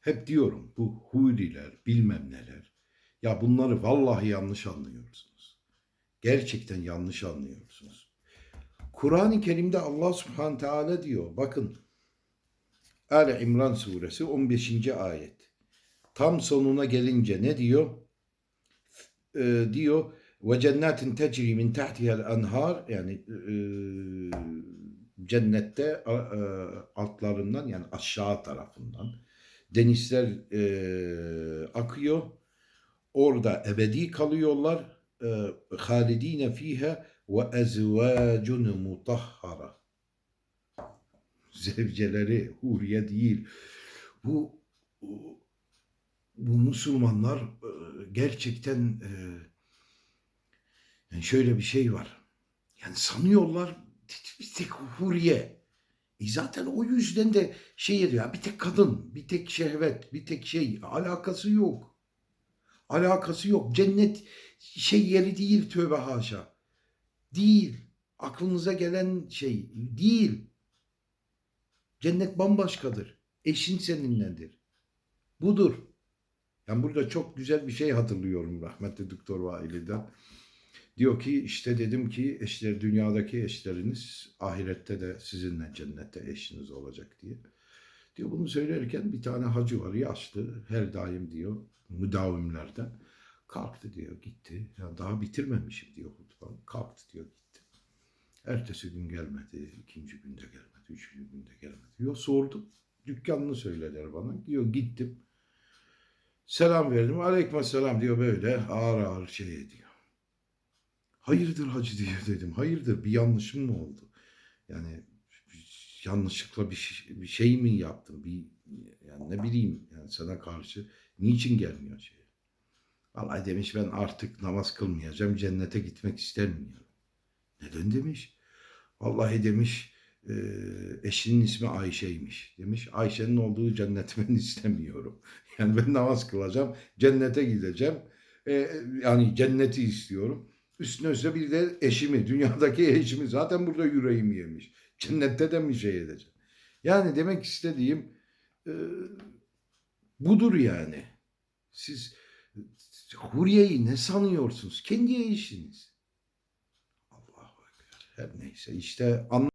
Hep diyorum bu huriler bilmem neler. Ya bunları vallahi yanlış anlıyorsunuz. Gerçekten yanlış anlıyorsunuz. Kur'an-ı Kerim'de Allah Subhanahu Teala diyor. Bakın Ali İmran suresi 15. ayet. Tam sonuna gelince ne diyor? Ee, diyor ve cennetin tecri min tahtiha'l enhar yani e, cennette a- e, altlarından yani aşağı tarafından denizler e, akıyor. Orada ebedi kalıyorlar. E, halidine fiha ve ezvacun mutahhara. Zevceleri huriye değil. Bu bu, Müslümanlar e, gerçekten e, yani şöyle bir şey var. Yani sanıyorlar bir tek huriye. E zaten o yüzden de şey ediyor. Bir tek kadın, bir tek şehvet, bir tek şey alakası yok. Alakası yok. Cennet şey yeri değil tövbe haşa. Değil. Aklınıza gelen şey değil. Cennet bambaşkadır. Eşin seninledir. Budur. Ben burada çok güzel bir şey hatırlıyorum rahmetli Doktor Vaili'den. Diyor ki işte dedim ki eşler dünyadaki eşleriniz ahirette de sizinle cennette eşiniz olacak diye. Diyor bunu söylerken bir tane hacı var yaşlı her daim diyor müdavimlerden. Kalktı diyor gitti. Ya daha bitirmemişim diyor hutbamı. Kalktı diyor gitti. Ertesi gün gelmedi, ikinci günde gelmedi, üçüncü günde gelmedi. Diyor sordum. Dükkanını söylediler bana. Diyor gittim. Selam verdim. Aleykümselam diyor böyle ağır ağır şey ediyor. Hayırdır hacı diyor dedim. Hayırdır bir yanlışım mı oldu? Yani yanlışlıkla bir şey, bir şey mi yaptım? Bir yani ne bileyim yani sana karşı niçin gelmiyor şey? Vallahi demiş ben artık namaz kılmayacağım. Cennete gitmek istemiyorum. Neden demiş? Vallahi demiş e, eşinin ismi Ayşe'ymiş. Demiş Ayşe'nin olduğu cenneti ben istemiyorum. Yani ben namaz kılacağım. Cennete gideceğim. E, yani cenneti istiyorum. Üstüne üstüne bir de eşimi, dünyadaki eşimi zaten burada yüreğim yemiş. Cennette de mi şey edeceğim? Yani demek istediğim e, budur yani. Siz Huriye'yi ne sanıyorsunuz? Kendi eşiniz. Allahu Ekber. Her neyse işte anla